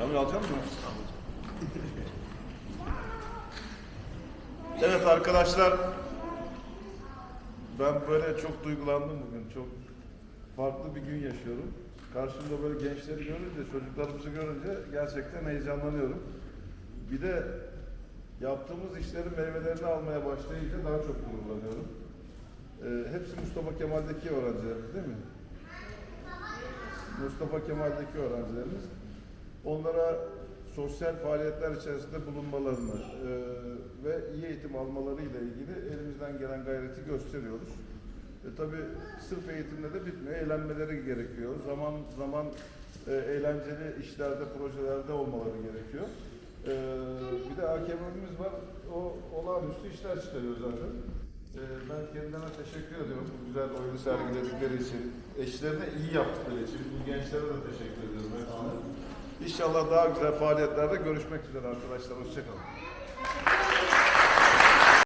Kamil alacak mısın? evet arkadaşlar. Ben böyle çok duygulandım bugün. Çok farklı bir gün yaşıyorum. Karşımda böyle gençleri görünce, çocuklarımızı görünce gerçekten heyecanlanıyorum. Bir de yaptığımız işlerin meyvelerini almaya başlayınca daha çok gururlanıyorum. Ee, hepsi Mustafa Kemal'deki öğrencilerimiz değil mi? Mustafa Kemal'deki öğrencilerimiz. Onlara sosyal faaliyetler içerisinde bulunmalarını e, ve iyi eğitim almaları ile ilgili elimizden gelen gayreti gösteriyoruz. E, tabii sırf eğitimle de bitmiyor. Eğlenmeleri gerekiyor. Zaman zaman e, eğlenceli işlerde, projelerde olmaları gerekiyor. E, bir de hakemimiz var. O olağanüstü işler çıkarıyor zaten. E, ben kendilerine teşekkür ediyorum bu güzel oyunu sergiledikleri için. Eşlerine iyi yaptıkları için. Bu gençlere de teşekkür ediyorum. İnşallah daha güzel faaliyetlerde görüşmek üzere arkadaşlar. Hoşçakalın.